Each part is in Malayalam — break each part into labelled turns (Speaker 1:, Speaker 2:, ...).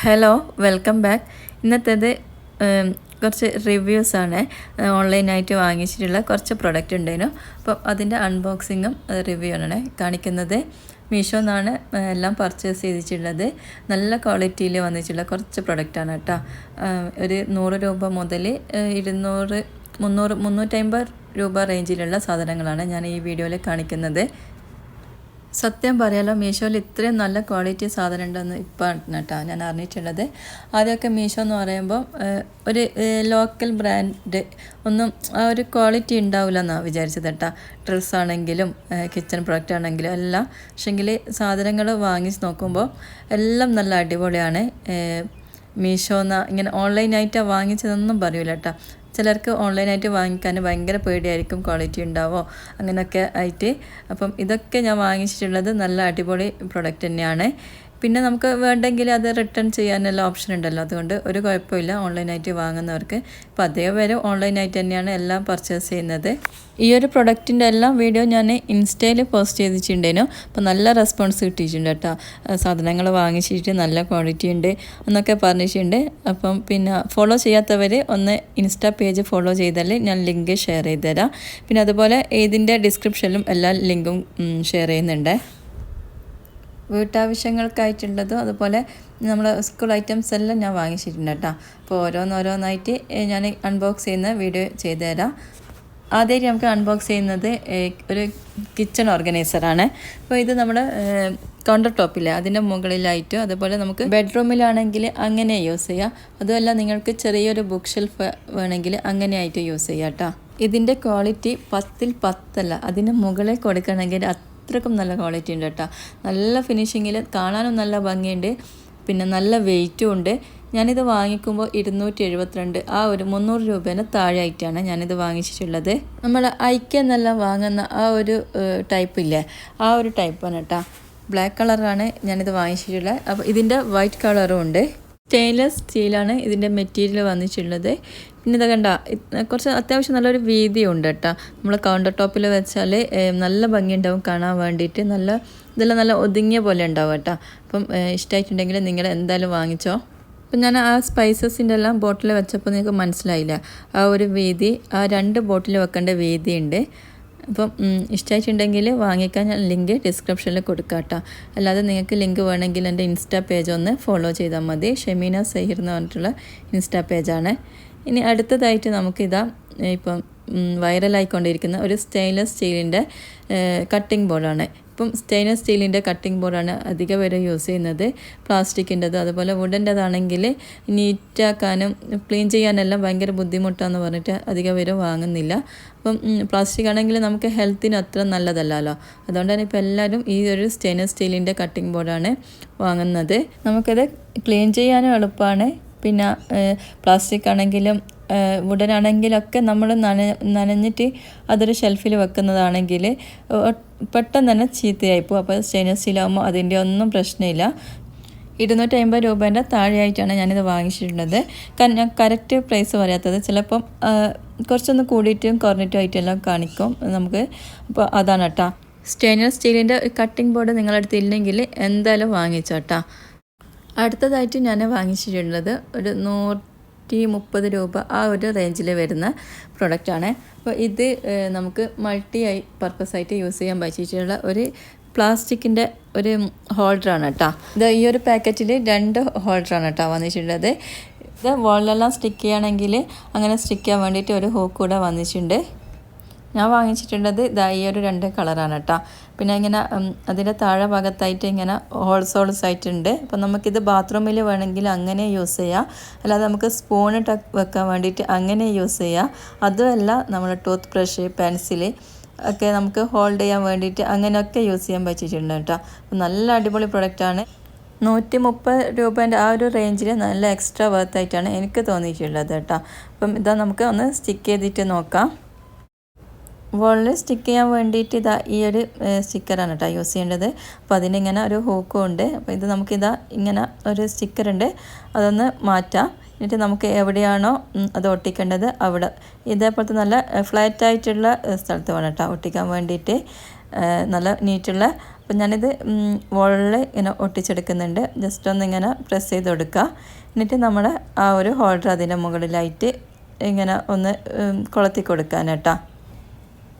Speaker 1: ഹലോ വെൽക്കം ബാക്ക് ഇന്നത്തേത് കുറച്ച് റിവ്യൂസാണ് ഓൺലൈനായിട്ട് വാങ്ങിച്ചിട്ടുള്ള കുറച്ച് പ്രൊഡക്റ്റ് ഉണ്ടായിരുന്നു. അപ്പം അതിന്റെ അൺബോക്സിങ്ങും റിവ്യൂ ആണ് കാണിക്കുന്നത്. മീഷോ എന്നാണ് എല്ലാം പർച്ചേസ് ചെയ്തിട്ടുള്ളത്. നല്ല ക്വാളിറ്റിയിൽ വന്നിട്ടുള്ള കുറച്ച് പ്രൊഡക്റ്റാണ് കേട്ടോ. ഒരു നൂറ് രൂപ മുതൽ ഇരുന്നൂറ് മുന്നൂറ് മുന്നൂറ്റമ്പത് രൂപ റേഞ്ചിലുള്ള സാധനങ്ങളാണ് ഞാൻ ഈ വീഡിയോയിൽ കാണിക്കുന്നത്. സത്യം പറയാലോ മീഷോയിൽ ഇത്രയും നല്ല ക്വാളിറ്റി സാധനം ഉണ്ടെന്ന് ഇപ്പം കേട്ടോ ഞാൻ അറിഞ്ഞിട്ടുള്ളത്. ആദ്യമൊക്കെ മീഷോ എന്ന് പറയുമ്പോൾ ഒരു ലോക്കൽ ബ്രാൻഡ് ഒന്നും ഒരു ക്വാളിറ്റി ഉണ്ടാവില്ല എന്നാണ് വിചാരിച്ചത് കേട്ടോ. ഡ്രസ്സ് ആണെങ്കിലും കിച്ചൺ പ്രൊഡക്റ്റ് ആണെങ്കിലും എല്ലാം. പക്ഷെങ്കിൽ സാധനങ്ങൾ വാങ്ങിച്ച് നോക്കുമ്പോൾ എല്ലാം നല്ല അടിപൊളിയാണ്. മീഷോ എന്ന ഇങ്ങനെ ഓൺലൈനായിട്ടാണ് വാങ്ങിച്ചതെന്നും പറയൂല കേട്ടോ. ചിലർക്ക് ഓൺലൈനായിട്ട് വാങ്ങിക്കാൻ ഭയങ്കര പേടിയായിരിക്കും ക്വാളിറ്റി ഉണ്ടാവോ അങ്ങനെയൊക്കെ ആയിട്ട്. അപ്പം ഇതൊക്കെ ഞാൻ വാങ്ങിച്ചിട്ടുള്ളത് നല്ല അടിപൊളി പ്രൊഡക്റ്റ് തന്നെയാണ്. പിന്നെ നമുക്ക് വേണ്ടെങ്കിൽ അത് റിട്ടേൺ ചെയ്യാനുള്ള ഓപ്ഷൻ ഉണ്ടല്ലോ. അതുകൊണ്ട് ഒരു കുഴപ്പമില്ല. ഓൺലൈനായിട്ട് വാങ്ങുന്നവർക്ക്. അപ്പം അതേ വരെ ഓൺലൈനായിട്ട് തന്നെയാണ് എല്ലാം പർച്ചേസ് ചെയ്യുന്നത്. ഈ ഒരു പ്രൊഡക്റ്റിന്റെ എല്ലാം വീഡിയോ ഞാൻ ഇൻസ്റ്റയിൽ പോസ്റ്റ് ചെയ്തിട്ടുണ്ടേനു. അപ്പോൾ നല്ല റെസ്പോൺസ് കിട്ടിയിട്ടുണ്ട് കേട്ടോ. സാധനങ്ങൾ വാങ്ങിച്ചിട്ട് നല്ല ക്വാളിറ്റി ഉണ്ട് എന്നൊക്കെ പറഞ്ഞിട്ടുണ്ട്. അപ്പം പിന്നെ ഫോളോ ചെയ്യാത്തവർ ഒന്ന് ഇൻസ്റ്റാ പേജ് ഫോളോ ചെയ്താൽ ഞാൻ ലിങ്ക് ഷെയർ ചെയ്ത് തരാം പിന്നെ അതുപോലെ ഇതിന്റെ ഡിസ്ക്രിപ്ഷനിലും എല്ലാ ലിങ്കും ഷെയർ ചെയ്യുന്നുണ്ട്. വീട്ടാവശ്യങ്ങൾക്കായിട്ടുള്ളതും. അതുപോലെ നമ്മൾ സ്കൂൾ ഐറ്റംസ് എല്ലാം ഞാൻ വാങ്ങിച്ചിട്ടുണ്ട് കേട്ടോ. അപ്പോൾ ഓരോന്നോരോന്നായിട്ട് ഞാൻ അൺബോക്സ് ചെയ്യുന്ന വീഡിയോ ചെയ്തു തരാം ആദ്യമായിട്ട് നമുക്ക് അൺബോക്സ് ചെയ്യുന്നത് ഒരു കിച്ചൺ ഓർഗനൈസറാണ് അപ്പോൾ ഇത് നമ്മൾ കൗണ്ടർ ടോപ്പില്ല അതിന്റെ മുകളിലായിട്ടും അതുപോലെ നമുക്ക് ബെഡ്റൂമിലാണെങ്കിൽ അങ്ങനെ യൂസ് ചെയ്യാം. അതുമല്ല നിങ്ങൾക്ക് ചെറിയൊരു ബുക്ക് ഷെൽഫ് വേണമെങ്കിൽ അങ്ങനെയായിട്ട് യൂസ് ചെയ്യാം കേട്ടോ. ഇതിന്റെ ക്വാളിറ്റി പത്തിൽ പത്തല്ല അതിന് മുകളിൽ കൊടുക്കണമെങ്കിൽ അത്രക്കും നല്ല ക്വാളിറ്റി ഉണ്ട് കേട്ടോ. നല്ല ഫിനിഷിങ്ങിൽ കാണാനും നല്ല ഭംഗിയുണ്ട്. പിന്നെ നല്ല വെയിറ്റും ഉണ്ട്. ഞാനിത് വാങ്ങിക്കുമ്പോൾ ഇരുന്നൂറ്റി എഴുപത്തിരണ്ട് ആ ഒരു മുന്നൂറ് രൂപേനെ താഴെയായിട്ടാണ് ഞാനിത് വാങ്ങിച്ചിട്ടുള്ളത്. നമ്മൾ ഐക്യെന്നെല്ലാം വാങ്ങുന്ന ആ ഒരു ടൈപ്പ് ഇല്ലേ? ആ ഒരു ടൈപ്പാണ് കേട്ടോ. ബ്ലാക്ക് കളറാണ് ഞാനിത് വാങ്ങിച്ചിട്ടുള്ളത്. അപ്പോൾ ഇതിന്റെ വൈറ്റ് കളറും ഉണ്ട്. സ്റ്റെയിൻലെസ് സ്റ്റീലാണ് ഇതിന്റെ മെറ്റീരിയൽ വന്നിട്ടുള്ളത്. പിന്നെ ഇത് കണ്ട കുറച്ച് അത്യാവശ്യം നല്ലൊരു വീതിയുണ്ട് കേട്ടോ. നമ്മൾ കൗണ്ടർ ടോപ്പിൽ വെച്ചാൽ നല്ല നല്ല ഭംഗിയുണ്ടാവും കാണാൻ വേണ്ടിയിട്ട് നല്ല ഇതെല്ലാം നല്ല ഒതുങ്ങിയ പോലെ ഉണ്ടാവും കേട്ടോ. അപ്പം ഇഷ്ടമായിട്ടുണ്ടെങ്കിൽ നിങ്ങൾ എന്തായാലും വാങ്ങിച്ചോ. അപ്പം ഞാൻ ആ സ്പൈസസിന്റെ എല്ലാം ബോട്ടിൽ വെച്ചപ്പോൾ നിങ്ങൾക്ക് മനസ്സിലായില്ല. ആ ഒരു വീതി ആ രണ്ട് ബോട്ടിൽ വെക്കേണ്ട വീതിയുണ്ട്. അപ്പം ഇഷ്ടമായിട്ടുണ്ടെങ്കിൽ വാങ്ങിക്കാൻ ഞാൻ ലിങ്ക് ഡിസ്ക്രിപ്ഷനിൽ കൊടുക്കാം കേട്ടോ. അല്ലാതെ നിങ്ങൾക്ക് ലിങ്ക് വേണമെങ്കിൽ എന്റെ ഇൻസ്റ്റാ പേജ് ഒന്ന് ഫോളോ ചെയ്താൽ മതി. ഷെമീന സഹീർ എന്ന് പറഞ്ഞിട്ടുള്ള ഇൻസ്റ്റാ പേജാണ്. ഇനി അടുത്തതായിട്ട് നമുക്കിതാ ഇപ്പം വൈറലായിക്കൊണ്ടിരിക്കുന്ന ഒരു സ്റ്റെയിൻലെസ് സ്റ്റീലിന്റെ കട്ടിംഗ് ബോർഡാണ് ഇപ്പം സ്റ്റെയിൻലെസ് സ്റ്റീലിന്റെ കട്ടിംഗ് ബോർഡാണ് അധിക പേര് യൂസ് ചെയ്യുന്നത്. പ്ലാസ്റ്റിക്കിന്റെത് അതുപോലെ വുഡന്റെതാണെങ്കിൽ നീറ്റാക്കാനും ക്ലീൻ ചെയ്യാനെല്ലാം ഭയങ്കര ബുദ്ധിമുട്ടാന്ന് പറഞ്ഞിട്ട് അധിക പേര് വാങ്ങുന്നില്ല. അപ്പം പ്ലാസ്റ്റിക് ആണെങ്കിൽ നമുക്ക് ഹെൽത്തിന് അത്ര നല്ലതല്ലല്ലോ. അതുകൊണ്ട് തന്നെ ഇപ്പോൾ എല്ലാവരും ഈ ഒരു സ്റ്റെയിൻലെസ് സ്റ്റീലിന്റെ കട്ടിംഗ് ബോർഡാണ് വാങ്ങുന്നത്. നമുക്കത് ക്ലീൻ ചെയ്യാനും എളുപ്പമാണ്. പിന്നെ പ്ലാസ്റ്റിക് ആണെങ്കിലും വുഡൻ ആണെങ്കിലൊക്കെ നമ്മൾ നന നനഞ്ഞിട്ട് അതൊരു ഷെൽഫിൽ വെക്കുന്നതാണെങ്കിൽ പെട്ടെന്ന് തന്നെ ചീത്തയായി പോകും. അപ്പോൾ സ്റ്റെയിൻലെസ് സ്റ്റീലാകുമ്പോൾ അതിന്റെ ഒന്നും പ്രശ്നമില്ല. ഇരുന്നൂറ്റി അമ്പത് രൂപേന്റെ താഴെയായിട്ടാണ് ഞാനിത് വാങ്ങിച്ചിട്ടുള്ളത്. കാരണം ഞാൻ കറക്റ്റ് പ്രൈസ് പറയാത്തത് ചിലപ്പം കുറച്ചൊന്ന് കൂടിയിട്ടും കുറഞ്ഞിട്ടും ആയിട്ടെല്ലാം കാണിക്കും. നമുക്ക് അപ്പോൾ അതാണ് കേട്ടോ സ്റ്റെയിൻലെസ് സ്റ്റീലിന്റെ കട്ടിംഗ് ബോർഡ് നിങ്ങളടുത്ത് ഇല്ലെങ്കിൽ എന്തായാലും വാങ്ങിച്ചോട്ടാ. അടുത്തതായിട്ട് ഞാൻ വാങ്ങിച്ചിട്ടുള്ളത് ഒരു നൂറ്റി മുപ്പത് രൂപ ആ ഒരു റേഞ്ചിൽ വരുന്ന പ്രൊഡക്റ്റാണ് അപ്പോൾ ഇത് നമുക്ക് മൾട്ടി ഐ പർപ്പസ് ആയിട്ട് യൂസ് ചെയ്യാൻ പറ്റിയിട്ടുള്ള ഒരു പ്ലാസ്റ്റിക്കിന്റെ ഒരു ഹോൾഡറാണ് കേട്ടോ ഇത് ഈ ഒരു പാക്കറ്റിൽ രണ്ട് ഹോൾഡറാണ് കേട്ടോ വന്നിട്ടുള്ളത്. ഇത് വോളിലെല്ലാം സ്റ്റിക്ക് ചെയ്യുകയാണെങ്കിൽ അങ്ങനെ സ്റ്റിക്ക് ചെയ്യാൻ വേണ്ടിയിട്ട് ഒരു ഹോക്ക് കൂടെ വന്നിട്ടുണ്ട്. ഞാൻ വാങ്ങിച്ചിട്ടുള്ളത് ഇതാ ഈ ഒരു രണ്ട് കളറാണ് കേട്ടോ പിന്നെ ഇങ്ങനെ അതിന്റെ താഴെ ഭാഗത്തായിട്ട് ഇങ്ങനെ ഹോൾസ് ഹോൾസ് ആയിട്ടുണ്ട് അപ്പം നമുക്കിത് ബാത്റൂമിൽ വേണമെങ്കിൽ അങ്ങനെ യൂസ് ചെയ്യാം. അല്ലാതെ നമുക്ക് സ്പൂൺ സ്പൂണിട്ട് വെക്കാൻ വേണ്ടിയിട്ട് അങ്ങനെ യൂസ് ചെയ്യാം. അതുമല്ല നമ്മൾ ടൂത്ത് ബ്രഷ് പെൻസിൽ ഒക്കെ നമുക്ക് ഹോൾഡ് ചെയ്യാൻ വേണ്ടിയിട്ട് അങ്ങനെയൊക്കെ യൂസ് ചെയ്യാൻ പറ്റിയിട്ടുണ്ട് കേട്ടോ. നല്ല അടിപൊളി പ്രൊഡക്റ്റാണ് നൂറ്റി മുപ്പത് രൂപേന്റെ ആ ഒരു റേഞ്ചിൽ നല്ല എക്സ്ട്രാ വർത്തായിട്ടാണ് എനിക്ക് തോന്നിയിട്ടുള്ളത് കേട്ടോ. അപ്പം ഇതാ നമുക്ക് ഒന്ന് സ്റ്റിക്ക് ചെയ്തിട്ട് നോക്കാം. വോളിൽ സ്റ്റിക്ക് ചെയ്യാൻ വേണ്ടിയിട്ട് ഇതാ ഈ ഒരു സ്റ്റിക്കറാണ് കേട്ടോ യൂസ് ചെയ്യേണ്ടത്. അപ്പോൾ അതിനിങ്ങനെ ഒരു ഹൂക്കും ഉണ്ട്. അപ്പോൾ ഇത് നമുക്കിതാ ഇങ്ങനെ ഒരു സ്റ്റിക്കറുണ്ട് അതൊന്ന് മാറ്റാം. എന്നിട്ട് നമുക്ക് എവിടെയാണോ അത് ഒട്ടിക്കേണ്ടത് അവിടെ. ഇതേപോലത്തെ നല്ല ഫ്ലാറ്റ് ആയിട്ടുള്ള സ്ഥലത്ത് വേണം കേട്ടോ ഒട്ടിക്കാൻ വേണ്ടിയിട്ട് നല്ല നീറ്റുള്ള. അപ്പം ഞാനിത് വോളിൽ ഇങ്ങനെ ഒട്ടിച്ചെടുക്കുന്നുണ്ട്. ജസ്റ്റ് ഒന്ന് ഇങ്ങനെ പ്രസ് ചെയ്ത് കൊടുക്കുക എന്നിട്ട് നമ്മുടെ ആ ഒരു ഹോൾഡർ അതിന്റെ മുകളിലായിട്ട് ഇങ്ങനെ ഒന്ന് കുളത്തി കേട്ടോ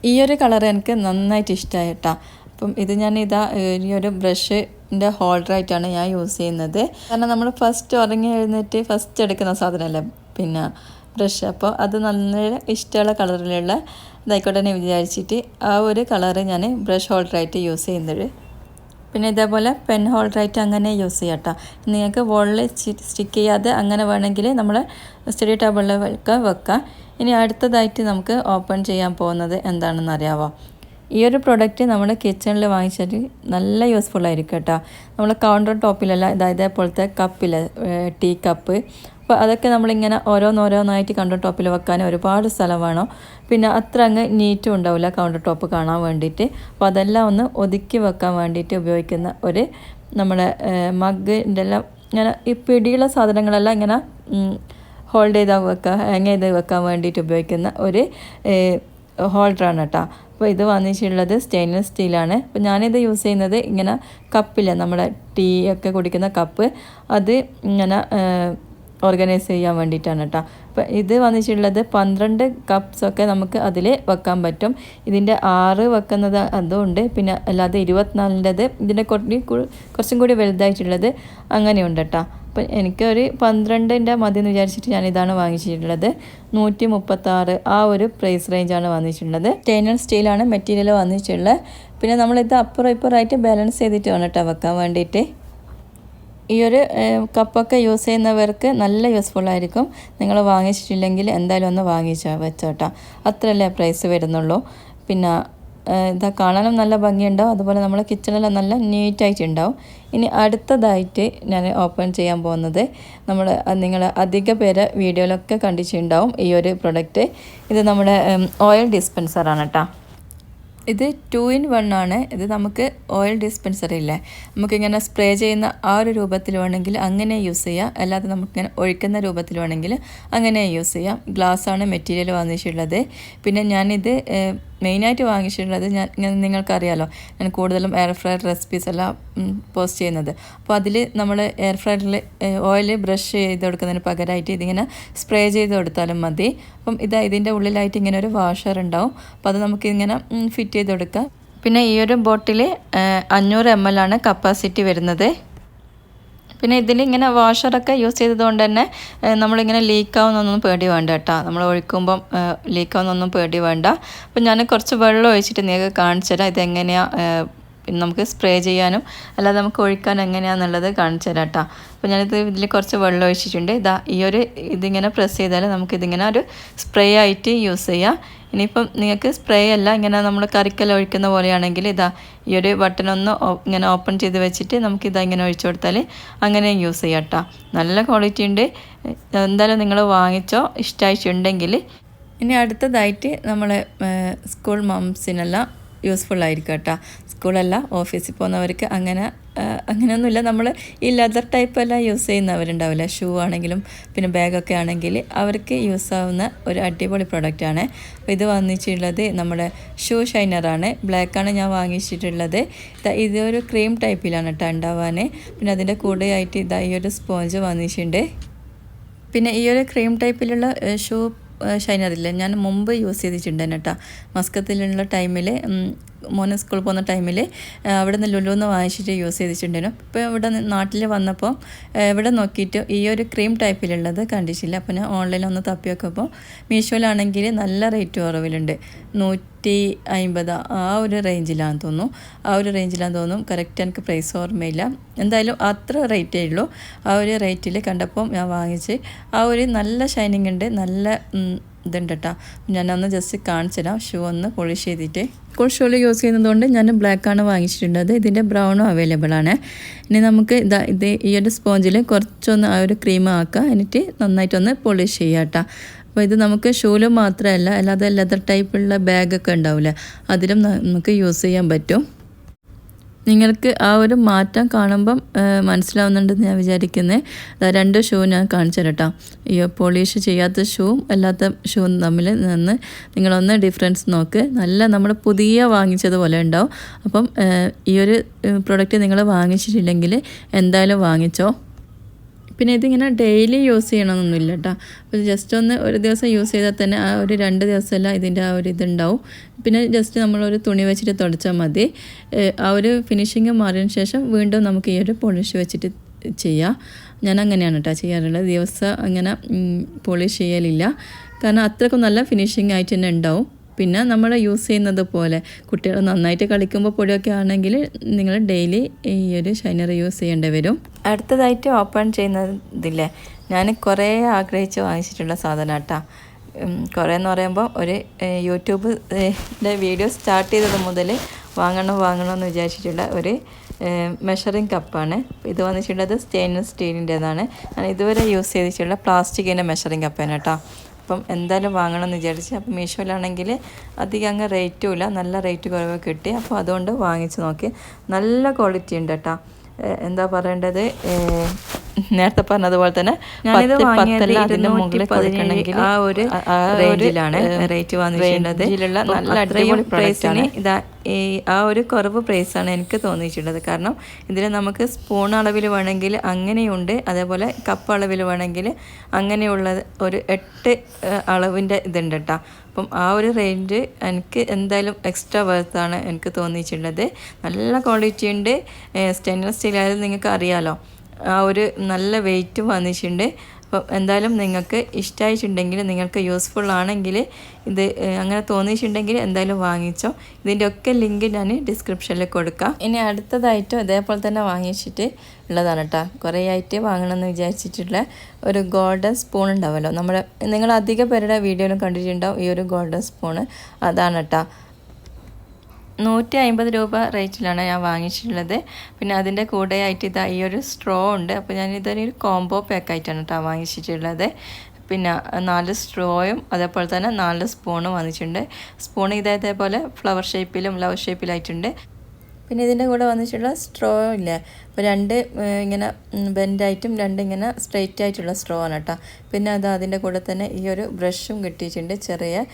Speaker 1: ഈ ഒരു കളർ എനിക്ക് നന്നായിട്ട് ഇഷ്ടമായി കേട്ടോ അപ്പം ഇത് ഞാൻ ഇതാ ഈ ഒരു ബ്രഷിന്റെ ഹോൾഡറായിട്ടാണ് ഞാൻ യൂസ് ചെയ്യുന്നത്. കാരണം നമ്മൾ ഫസ്റ്റ് ഉറങ്ങി എഴുന്നേറ്റ് ഫസ്റ്റ് എടുക്കുന്ന സാധനമല്ലേ പിന്നെ ബ്രഷ്. അപ്പോൾ അത് നല്ല ഇഷ്ടമുള്ള കളറിലുള്ള ഇതായിക്കോട്ടെ എന്ന് വിചാരിച്ചിട്ട് ആ ഒരു കളറ് ഞാൻ ബ്രഷ് ഹോൾഡറായിട്ട് യൂസ് ചെയ്യുന്നത്. പിന്നെ ഇതേപോലെ പെൻ ഹോൾഡറായിട്ട് അങ്ങനെ യൂസ് ചെയ്യാം കേട്ടോ നിങ്ങൾക്ക് വോളിൽ സ്റ്റിക്ക് ചെയ്യാതെ അങ്ങനെ വേണമെങ്കിൽ നമ്മൾ സ്റ്റഡി ടേബിളിലൊക്കെ വെക്കാം. ഇനി അടുത്തതായിട്ട് നമുക്ക് ഓപ്പൺ ചെയ്യാൻ പോകുന്നത് എന്താണെന്ന് അറിയാമോ ഈ ഒരു പ്രൊഡക്റ്റ് നമ്മൾ കിച്ചണിൽ വാങ്ങിച്ചാൽ നല്ല യൂസ്ഫുൾ ആയിരിക്കും കേട്ടോ. നമ്മൾ കൗണ്ടർ ടോപ്പിലല്ല അതായത് പോലത്തെ കപ്പിൽ ടീ കപ്പ് അപ്പോൾ അതൊക്കെ നമ്മളിങ്ങനെ ഓരോന്നോരോന്നായിട്ട് കൗണ്ടർ ടോപ്പിൽ വെക്കാൻ ഒരുപാട് സ്ഥലം വേണം. പിന്നെ അത്ര അങ്ങ് നീറ്റും ഉണ്ടാവില്ല കൗണ്ടർ ടോപ്പ് കാണാൻ വേണ്ടിയിട്ട്. അപ്പോൾ അതെല്ലാം ഒന്ന് ഒതുക്കി വെക്കാൻ വേണ്ടിയിട്ട് ഉപയോഗിക്കുന്ന ഒരു നമ്മുടെ മഗ്ഗിന്റെ എല്ലാം ഇങ്ങനെ ഈ പിടിയുള്ള സാധനങ്ങളെല്ലാം ഇങ്ങനെ ഹോൾഡ് ചെയ്താൽ വെക്കുക ഹാങ് ചെയ്ത് വെക്കാൻ വേണ്ടിയിട്ട് ഉപയോഗിക്കുന്ന ഒരു ഹോൾഡറാണ് കേട്ടോ. അപ്പോൾ ഇത് വന്നിട്ടുള്ളത് സ്റ്റെയിൻലെസ് സ്റ്റീലാണ് അപ്പോൾ ഞാനിത് യൂസ് ചെയ്യുന്നത് ഇങ്ങനെ കപ്പില്ല നമ്മുടെ ടീ ഒക്കെ കുടിക്കുന്ന കപ്പ് അത് ഇങ്ങനെ ഓർഗനൈസ് ചെയ്യാൻ വേണ്ടിയിട്ടാണ് കേട്ടോ. അപ്പോൾ ഇത് വന്നിട്ടുള്ളത് പന്ത്രണ്ട് കപ്സൊക്കെ നമുക്ക് അതിൽ വെക്കാൻ പറ്റും. ഇതിന്റെ ആറ് വെക്കുന്നത് അതുകൊണ്ട് പിന്നെ അല്ലാതെ ഇരുപത്തിനാലിന്റെത് ഇതിന്റെ കുറച്ചും കൂടി വലുതായിട്ടുള്ളത് അങ്ങനെയുണ്ട് കേട്ടോ. അപ്പം എനിക്കൊരു പന്ത്രണ്ടിന്റെ മതി എന്ന് വിചാരിച്ചിട്ട് ഞാൻ ഇതാണ് വാങ്ങിച്ചിട്ടുള്ളത്. നൂറ്റി മുപ്പത്താറ് ആ ഒരു പ്രൈസ് റേഞ്ചാണ് വന്നിട്ടുള്ളത്. സ്റ്റെയിൻലെസ് സ്റ്റീലാണ് മെറ്റീരിയൽ വന്നിട്ടുള്ളത് പിന്നെ നമ്മളിത് അപ്പുറം ഇപ്പുറമായിട്ട് ബാലൻസ് ചെയ്തിട്ട് വേണം കേട്ടോ വെക്കാൻ വേണ്ടിയിട്ട്. ഈ ഒരു കപ്പൊക്കെ യൂസ് ചെയ്യുന്നവർക്ക് നല്ല യൂസ്ഫുൾ ആയിരിക്കും. നിങ്ങൾ വാങ്ങിച്ചിട്ടില്ലെങ്കിൽ എന്തായാലും ഒന്ന് വാങ്ങിച്ചോ വെച്ചോട്ടോ. അത്രയല്ലേ പ്രൈസ് വരുന്നുള്ളൂ. പിന്നെ ഇതാ കാണാനും നല്ല ഭംഗിയുണ്ടാവും. അതുപോലെ നമ്മൾ കിച്ചണിലും നല്ല നീറ്റായിട്ടുണ്ടാവും. ഇനി അടുത്തതായിട്ട് ഞാൻ ഓപ്പൺ ചെയ്യാൻ പോകുന്നത് നമ്മൾ നിങ്ങൾ അധിക പേര് വീഡിയോയിലൊക്കെ കണ്ടിട്ടുണ്ടാവും ഈ ഒരു പ്രൊഡക്റ്റ്. ഇത് നമ്മുടെ ഓയിൽ ഡിസ്പെൻസറാണ് കേട്ടോ ഇത് ടു ഇൻ വൺ ആണ്. ഇത് നമുക്ക് ഓയിൽ ഡിസ്പെൻസർ ഇല്ലേ? നമുക്കിങ്ങനെ സ്പ്രേ ചെയ്യുന്ന ആ ഒരു രൂപത്തിൽ വേണമെങ്കിൽ അങ്ങനെ യൂസ് ചെയ്യാം. അല്ലാതെ നമുക്കിങ്ങനെ ഒഴിക്കുന്ന രൂപത്തിൽ വേണമെങ്കിൽ അങ്ങനെ യൂസ് ചെയ്യാം. ഗ്ലാസ് ആണ് മെറ്റീരിയൽ വാങ്ങിച്ചിട്ടുള്ളത് പിന്നെ ഞാനിത് മെയിനായിട്ട് വാങ്ങിച്ചിട്ടുള്ളത് ഞാൻ നിങ്ങൾക്കറിയാലോ. ഞാൻ കൂടുതലും എയർ ഫ്രയർ റെസിപ്പീസ് എല്ലാം പോസ്റ്റ് ചെയ്യുന്നത്. അപ്പോൾ അതിൽ നമ്മൾ എയർ ഫ്രയറിൽ ഓയിൽ ബ്രഷ് ചെയ്ത് കൊടുക്കുന്നതിന് പകരമായിട്ട് ഇതിങ്ങനെ സ്പ്രേ ചെയ്ത് കൊടുത്താലും മതി. അപ്പം ഇതാ ഇതിന്റെ ഉള്ളിലായിട്ട് ഇങ്ങനെ ഒരു വാഷർ ഉണ്ടാവും. അപ്പോൾ അത് നമുക്കിങ്ങനെ ഫിറ്റ് ചെയ്ത് കൊടുക്കാം. പിന്നെ ഈ ഒരു ബോട്ടിൽ അഞ്ഞൂറ് എം എൽ ആണ് കപ്പാസിറ്റി വരുന്നത്. പിന്നെ ഇതിൽ ഇങ്ങനെ വാഷറൊക്കെ യൂസ് ചെയ്തതുകൊണ്ട് തന്നെ നമ്മളിങ്ങനെ ലീക്കാവുന്നൊന്നും പേടി വേണ്ട കേട്ടോ. നമ്മൾ ഒഴിക്കുമ്പം ലീക്കാവുന്നൊന്നും പേടി വേണ്ട. അപ്പം ഞാൻ കുറച്ച് വെള്ളം ഒഴിച്ചിട്ട് നിങ്ങൾക്ക് കാണിച്ചു തരാം. ഇതെങ്ങനെയാണ് നമുക്ക് സ്പ്രേ ചെയ്യാനും അല്ലാതെ നമുക്ക് ഒഴിക്കാൻ എങ്ങനെയാണെന്നുള്ളത് കാണിച്ചു തരാം കേട്ടോ അപ്പോൾ ഞാനിത് ഇതിൽ കുറച്ച് വെള്ളം ഒഴിച്ചിട്ടുണ്ട്. ഇതാ ഈ ഒരു ഇതിങ്ങനെ പ്രസ് ചെയ്താൽ നമുക്കിതിങ്ങനെ ഒരു സ്പ്രേ ആയിട്ട് യൂസ് ചെയ്യാം. ഇനിയിപ്പം നിങ്ങൾക്ക് സ്പ്രേ അല്ല ഇങ്ങനെ നമ്മൾ കറിക്കൽ ഒഴിക്കുന്ന പോലെയാണെങ്കിൽ ഇതാ ഈ ഒരു ബട്ടൺ ഒന്ന് ഇങ്ങനെ ഓപ്പൺ ചെയ്ത് വെച്ചിട്ട് നമുക്കിതാ ഇങ്ങനെ ഒഴിച്ചു കൊടുത്താൽ അങ്ങനെ യൂസ് ചെയ്യാം കേട്ടോ നല്ല ക്വാളിറ്റി ഉണ്ട്. എന്തായാലും നിങ്ങൾ വാങ്ങിച്ചോ ഇഷ്ടമായിട്ടുണ്ടെങ്കിൽ ഇനി അടുത്തതായിട്ട് നമ്മൾ സ്കൂൾ മംസിനെല്ലാം യൂസ്ഫുൾ ആയിരിക്കും കേട്ടോ. സ്കൂളല്ല ഓഫീസിൽ പോകുന്നവർക്ക് അങ്ങനെ അങ്ങനെയൊന്നുമില്ല. നമ്മൾ ഈ ലെതർ ടൈപ്പ് എല്ലാം യൂസ് ചെയ്യുന്നവരുണ്ടാവില്ല? ഷൂ ആണെങ്കിലും പിന്നെ ബാഗൊക്കെ ആണെങ്കിൽ അവർക്ക് യൂസ് ആവുന്ന ഒരു അടിപൊളി പ്രൊഡക്റ്റാണ് അപ്പോൾ ഇത് വാങ്ങിച്ചിട്ടുള്ളത് നമ്മുടെ ഷൂ ഷൈനറാണ് ബ്ലാക്കാണ് ഞാൻ വാങ്ങിച്ചിട്ടുള്ളത്. ഇതൊരു ക്രീം ടൈപ്പിലാണ് കേട്ടോ ഉണ്ടാവാൻ. പിന്നെ അതിന്റെ കൂടെയായിട്ട് ഇതാ ഈ ഒരു സ്പോഞ്ച് വാങ്ങിച്ചിട്ടുണ്ട് പിന്നെ ഈ ഒരു ക്രീം ടൈപ്പിലുള്ള ഷൂ ഷൈനറില്ല ഞാൻ മുമ്പ് യൂസ് ചെയ്തിട്ടുണ്ടായിരുന്നു കേട്ടോ. മസ്കത്തിലുള്ള ടൈമിൽ മോന് സ്കൂളിൽ പോകുന്ന ടൈമിൽ അവിടെ നിന്ന് ലുലുന്ന് വാങ്ങിച്ചിട്ട് യൂസ് ചെയ്തിട്ടുണ്ടായിരുന്നു. ഇപ്പോൾ ഇവിടെ നാട്ടിൽ വന്നപ്പോൾ ഇവിടെ നോക്കിയിട്ട് ഈ ഒരു ക്രീം ടൈപ്പിലുള്ളത് കണ്ടിട്ടില്ല. അപ്പോൾ ഞാൻ ഓൺലൈനിൽ ഒന്ന് തപ്പി നോക്കുമ്പോൾ മീഷോയിലാണെങ്കിൽ നല്ല റേറ്റ് കുറവിലുണ്ട്. നൂറ്റി അൻപത് ആ ഒരു റേഞ്ചിലാണെന്ന് തോന്നുന്നു. ആ ഒരു റേഞ്ചിലാണെന്ന് തോന്നും കറക്റ്റ് എനിക്ക് പ്രൈസ് ഓർമ്മയില്ല. എന്തായാലും അത്ര റേറ്റേ ഉള്ളൂ ആ ഒരു റേറ്റിൽ കണ്ടപ്പോൾ ഞാൻ വാങ്ങിച്ച് ആ ഒരു നല്ല ഷൈനിങ് ഉണ്ട്. നല്ല ഇതുണ്ട് കേട്ടോ ഞാനൊന്ന് ജസ്റ്റ് കാണിച്ചു തരാം ഷൂ ഒന്ന് പോളിഷ് ചെയ്തിട്ട്. ഇപ്പോൾ ഓയിൽ യൂസ് ചെയ്യുന്നതുകൊണ്ട് ഞാൻ ബ്ലാക്കാണ് വാങ്ങിച്ചിട്ടുള്ളത്. ഇതിന്റെ ബ്രൗണും അവൈലബിൾ ആണ്. ഇനി നമുക്ക് ഇതാ ഇത് ഈ ഒരു സ്പോഞ്ചിൽ കുറച്ചൊന്ന് ആ ഒരു ക്രീം ആക്കുക എന്നിട്ട് നന്നായിട്ടൊന്ന് പോളിഷ് ചെയ്യുക കേട്ടോ അപ്പോൾ ഇത് നമുക്ക് ഷൂൽ മാത്രമല്ല അല്ലാതെ ലെതർ ടൈപ്പുള്ള ബാഗൊക്കെ ഉണ്ടാവില്ലേ അതിലും നമുക്ക് യൂസ് ചെയ്യാൻ പറ്റും. നിങ്ങൾക്ക് ആ ഒരു മാറ്റം കാണുമ്പം മനസ്സിലാവുന്നുണ്ടെന്ന് ഞാൻ വിചാരിക്കുന്നത് ദാ രണ്ട് ഷൂ ഞാൻ കാണിച്ചു തരട്ടോ ഈ പോളിഷ് ചെയ്യാത്ത ഷൂവും അല്ലാത്ത ഷൂവും തമ്മിൽ നിന്ന് നിങ്ങളൊന്ന് ഡിഫറൻസ് നോക്ക്. നല്ല നമ്മൾ പുതിയ വാങ്ങിച്ചതുപോലെ ഉണ്ടാവും. അപ്പം ഈ ഒരു പ്രൊഡക്റ്റ് നിങ്ങൾ വാങ്ങിച്ചിട്ടില്ലെങ്കിൽ എന്തായാലും വാങ്ങിച്ചോ. പിന്നെ ഇതിങ്ങനെ ഡെയിലി യൂസ് ചെയ്യണമെന്നൊന്നുമില്ല കേട്ടോ അപ്പോൾ ജസ്റ്റ് ഒന്ന് ഒരു ദിവസം യൂസ് ചെയ്താൽ തന്നെ ആ ഒരു രണ്ട് ദിവസമല്ല ഇതിന്റെ ആ ഒരു ഇതുണ്ടാവും. പിന്നെ ജസ്റ്റ് നമ്മളൊരു തുണി വെച്ചിട്ട് തുടച്ചാൽ മതി. ആ ഒരു ഫിനിഷിങ് മാറിയതിന് ശേഷം വീണ്ടും നമുക്ക് ഈ ഒരു പോളിഷ് വെച്ചിട്ട് ചെയ്യാം. ഞാൻ അങ്ങനെയാണ് കേട്ടോ ചെയ്യാറുള്ളത്. ദിവസം അങ്ങനെ പോളിഷ് ചെയ്യലില്ല. കാരണം അത്രക്കും നല്ല ഫിനിഷിങ് ആയിട്ട് തന്നെ ഉണ്ടാവും. പിന്നെ നമ്മൾ യൂസ് ചെയ്യുന്നത് പോലെ കുട്ടികൾ നന്നായിട്ട് കളിക്കുമ്പോൾ പൊടിയൊക്കെ ആണെങ്കിൽ നിങ്ങൾ ഡെയിലി ഈ ഒരു ഷൈനർ യൂസ് ചെയ്യേണ്ടി വരും. അടുത്തതായിട്ട് ഓപ്പൺ ചെയ്യുന്നതില്ലേ? ഞാൻ കുറേ ആഗ്രഹിച്ച് വാങ്ങിച്ചിട്ടുള്ള സാധനം കേട്ടോ കുറേ എന്ന് പറയുമ്പോൾ ഒരു യൂട്യൂബിന്റെ യൂട്യൂബ് വീഡിയോ സ്റ്റാർട്ട് ചെയ്തത് മുതൽ വാങ്ങണം വാങ്ങണം എന്ന് വിചാരിച്ചിട്ടുള്ള ഒരു മെഷറിങ് കപ്പാണ് ഇത് വന്നിട്ടുള്ളത് സ്റ്റെയിൻലെസ് സ്റ്റീലിന്റെതാണ് ഞാൻ ഇതുവരെ യൂസ് ചെയ്തിട്ടുള്ള പ്ലാസ്റ്റിക്കിന്റെ മെഷറിങ് കപ്പാണ് കേട്ടോ അപ്പം എന്തായാലും വാങ്ങണം എന്ന് വിചാരിച്ച് അപ്പം മീഷോയിലാണെങ്കിൽ അധികം അങ്ങ് റേറ്റും ഇല്ല. നല്ല റേറ്റ് കുറവ് കിട്ടി. അപ്പോൾ അതുകൊണ്ട് വാങ്ങിച്ച് നോക്കി. നല്ല ക്വാളിറ്റി ഉണ്ട് കേട്ടോ എന്താ പറയേണ്ടത്? നേരത്തെ പറഞ്ഞതുപോലെ തന്നെ
Speaker 2: ഞാനിത്
Speaker 1: പത്ത്
Speaker 2: വാങ്ങിയത്
Speaker 1: പത്തല്ല അതിന്റെ മുകളിൽ
Speaker 2: 217
Speaker 1: കൊടുക്കണമെങ്കിൽ
Speaker 2: ആ ഒരു റേഞ്ചിലാണ്
Speaker 1: റേറ്റ് വന്നിട്ടുള്ളത്
Speaker 2: നല്ല അടിപൊളി.
Speaker 1: പ്രൈസിന് ഇതാ ആ ഒരു കുറവ് പ്രൈസാണ് എനിക്ക് തോന്നിയിട്ടുള്ളത്. കാരണം ഇതിൽ നമുക്ക് സ്പൂൺ അളവിൽ വേണമെങ്കിൽ അങ്ങനെയുണ്ട്. അതേപോലെ കപ്പ് അളവിൽ വേണമെങ്കിൽ അങ്ങനെയുള്ള ഒരു എട്ട് അളവിന്റെ ഇതുണ്ട് കേട്ടോ അപ്പം ആ ഒരു റേഞ്ച് എനിക്ക് എന്തായാലും എക്സ്ട്രാ വർത്താണ് എനിക്ക് തോന്നിയിട്ടുള്ളത്. നല്ല ക്വാളിറ്റി ഉണ്ട്. സ്റ്റെയിൻലെസ് സ്റ്റീൽ ആയാലും നിങ്ങൾക്ക് അറിയാലോ. ആ ഒരു നല്ല വെയിറ്റ് വന്നിട്ടുണ്ട്. അപ്പം എന്തായാലും നിങ്ങൾക്ക് ഇഷ്ടമായിട്ടുണ്ടെങ്കിൽ നിങ്ങൾക്ക് യൂസ്ഫുൾ ആണെങ്കിൽ ഇത് അങ്ങനെ തോന്നിയിട്ടുണ്ടെങ്കിൽ എന്തായാലും വാങ്ങിച്ചോ. ഇതിന്റെ ഒക്കെ ലിങ്ക് ഞാൻ ഡിസ്ക്രിപ്ഷനിൽ കൊടുക്കാം. ഇനി അടുത്തതായിട്ടും ഇതേപോലെ തന്നെ വാങ്ങിച്ചിട്ട് ഉള്ളതാണ് കേട്ടോ കുറേ ആയിട്ട് വാങ്ങണമെന്ന് വിചാരിച്ചിട്ടുള്ള ഒരു ഗോൾഡൻ സ്പൂൺ ഉണ്ടാവുമല്ലോ നമ്മുടെ നിങ്ങൾ അധിക പേരുടെ വീഡിയോയിലും കണ്ടിട്ടുണ്ടാവും ഈ ഒരു ഗോൾഡൻ സ്പൂണ് അതാണ് കേട്ടോ നൂറ്റി അമ്പത് രൂപ റേറ്റിലാണ് ഞാൻ വാങ്ങിച്ചിട്ടുള്ളത്. പിന്നെ അതിന്റെ കൂടെയായിട്ട് ഇതാ ഈ ഒരു സ്ട്രോ ഉണ്ട്. അപ്പോൾ ഞാൻ ഇതൊരു കോംബോ പാക്കായിട്ടാണ് കേട്ടോ വാങ്ങിച്ചിട്ടുള്ളത്. പിന്നെ നാല് സ്ട്രോയും അതേപോലെ തന്നെ നാല് സ്പൂണും വന്നിട്ടുണ്ട്. സ്പൂൺ ഇതേപോലെ ഫ്ലവർ ഷേപ്പിലും ലവ് ഷേപ്പിലായിട്ടുണ്ട് പിന്നെ ഇതിന്റെ കൂടെ വന്നിട്ടുള്ള സ്ട്രോ ഇല്ല. അപ്പോൾ രണ്ട് ഇങ്ങനെ ബെൻഡായിട്ടും രണ്ട് ഇങ്ങനെ സ്ട്രെയിറ്റ് ആയിട്ടുള്ള സ്ട്രോ ആണ് കേട്ടോ പിന്നെ അത് അതിന്റെ കൂടെ തന്നെ ഈ ഒരു ബ്രഷും കിട്ടിയിട്ടുണ്ട് ചെറിയ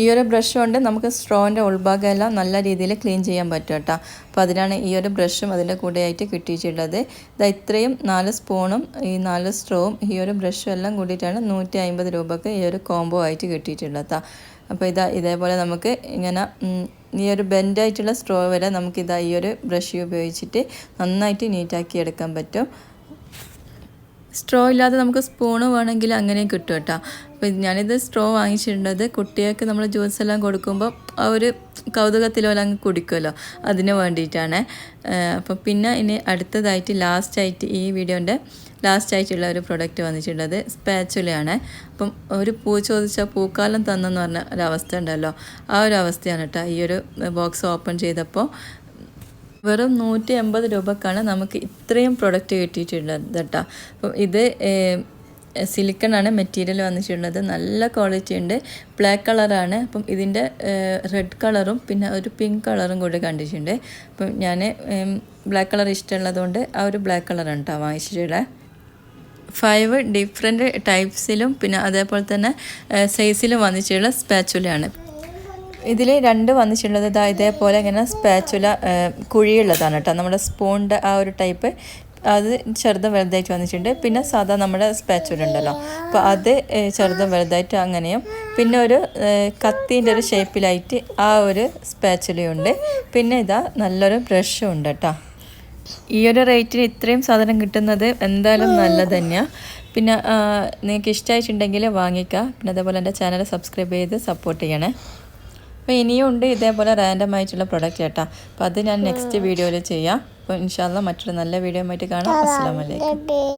Speaker 1: ഈ ഒരു ബ്രഷ് കൊണ്ട് നമുക്ക് സ്ട്രോന്റെ ഉൾഭാഗം എല്ലാം നല്ല രീതിയിൽ ക്ലീൻ ചെയ്യാൻ പറ്റും കേട്ടോ. അപ്പോൾ അതിനാണ് ഈ ഒരു ബ്രഷും അതിന്റെ കൂടെയായിട്ട് കിട്ടിയിട്ടുള്ളത്. ഇതാ ഇത്രയും നാല് സ്പൂണും ഈ നാല് സ്ട്രോവും ഈ ഒരു ബ്രഷും എല്ലാം കൂടിയിട്ടാണ് നൂറ്റി അമ്പത് രൂപക്ക് ഈ ഒരു കോംബോ ആയിട്ട് കിട്ടിയിട്ടുള്ളത് അപ്പോൾ ഇതാ ഇതേപോലെ നമുക്ക് ഇങ്ങനെ ഈ ഒരു ബെൻഡായിട്ടുള്ള സ്ട്രോ വരെ നമുക്ക് ഇതാ ഈ ഒരു ബ്രഷ് ഉപയോഗിച്ചിട്ട് നന്നായിട്ട് നീറ്റാക്കി എടുക്കാൻ പറ്റും. സ്ട്രോ ഇല്ലാതെ നമുക്ക് സ്പൂണ് വേണമെങ്കിൽ അങ്ങനെയും കിട്ടും കേട്ടോ. അപ്പോൾ ഞാനിത് സ്ട്രോ വാങ്ങിച്ചിട്ടുണ്ടത് കുട്ടികൾക്ക് നമ്മൾ ജ്യൂസ് എല്ലാം കൊടുക്കുമ്പോൾ ആ ഒരു കൗതുകത്തിൽ അങ്ങ് കുടിക്കുമല്ലോ അതിന് വേണ്ടിയിട്ടാണ്. അപ്പം പിന്നെ ഇനി അടുത്തതായിട്ട് ലാസ്റ്റായിട്ട് ഈ വീഡിയോന്റെ ലാസ്റ്റായിട്ടുള്ള ഒരു പ്രൊഡക്റ്റ് വന്നിട്ടുള്ളത് സ്പാച്ചുലയാണ് അപ്പം ഒരു പൂ ചോദിച്ചാൽ പൂക്കാലം തന്നെന്ന് പറഞ്ഞ ഒരവസ്ഥ ഉണ്ടല്ലോ. ആ ഒരു അവസ്ഥയാണ് കേട്ടോ ഈ ഒരു ബോക്സ് ഓപ്പൺ ചെയ്തപ്പോൾ വെറും നൂറ്റി എൺപത് രൂപക്കാണ് നമുക്ക് ഇത്രയും പ്രൊഡക്റ്റ് കിട്ടിയിട്ടുള്ളത് കേട്ടോ അപ്പം ഇത് സിലിക്കൺ ആണ് മെറ്റീരിയൽ വന്നിട്ടുള്ളത്. നല്ല ക്വാളിറ്റി ഉണ്ട്. ബ്ലാക്ക് കളറാണ് അപ്പം ഇതിന്റെ റെഡ് കളറും പിന്നെ ഒരു പിങ്ക് കളറും കൂടി കണ്ടിട്ടുണ്ട്. അപ്പം ഞാൻ ബ്ലാക്ക് കളർ ഇഷ്ടമുള്ളതുകൊണ്ട് ആ ഒരു ബ്ലാക്ക് കളറാണ് കേട്ടോ വാങ്ങിച്ചിട്ടുള്ളത് ഫൈവ് ഡിഫറെന്റ് ടൈപ്സിലും പിന്നെ അതേപോലെ തന്നെ സൈസിലും വന്നിട്ടുള്ള സ്പാച്ചുലയാണ് ഇതിൽ രണ്ട് വന്നിട്ടുള്ളത് ഇതാ ഇതേപോലെ ഇങ്ങനെ സ്പാച്ചുല കുഴിയുള്ളതാണ് കേട്ടോ നമ്മുടെ സ്പൂണിന്റെ ആ ഒരു ടൈപ്പ് അത് ചെറുതും വലുതായിട്ട് വന്നിട്ടുണ്ട്. പിന്നെ സാധാ നമ്മുടെ സ്പാച്ചുല ഉണ്ടല്ലോ. അപ്പോൾ അത് ചെറുതും വലുതായിട്ട് അങ്ങനെയും. പിന്നെ ഒരു കത്തീന്റെ ഒരു ഷേപ്പിലായിട്ട് ആ ഒരു സ്പാച്ചുലയുണ്ട് പിന്നെ ഇതാ നല്ലൊരു ബ്രഷും ഉണ്ട് കേട്ടോ ഈ ഒരു റേറ്റിന് ഇത്രയും സാധനം കിട്ടുന്നത് എന്തായാലും നല്ലത് തന്നെയാണ് പിന്നെ നിങ്ങൾക്ക് ഇഷ്ടമായിട്ടുണ്ടെങ്കിൽ വാങ്ങിക്കുക പിന്നെ അതേപോലെ എന്റെ ചാനൽ സബ്സ്ക്രൈബ് ചെയ്ത് സപ്പോർട്ട് ചെയ്യണേ. അപ്പോൾ ഇനിയും ഉണ്ട് ഇതേപോലെ റാൻഡം ആയിട്ടുള്ള പ്രൊഡക്റ്റ് കേട്ടോ അപ്പോൾ അത് ഞാൻ നെക്സ്റ്റ് വീഡിയോയിൽ ചെയ്യാം. അപ്പോൾ ഇൻഷാല്ല മറ്റൊരു നല്ല വീഡിയോ ആയിട്ട് കാണാം. അസ്സാം വലൈക്കും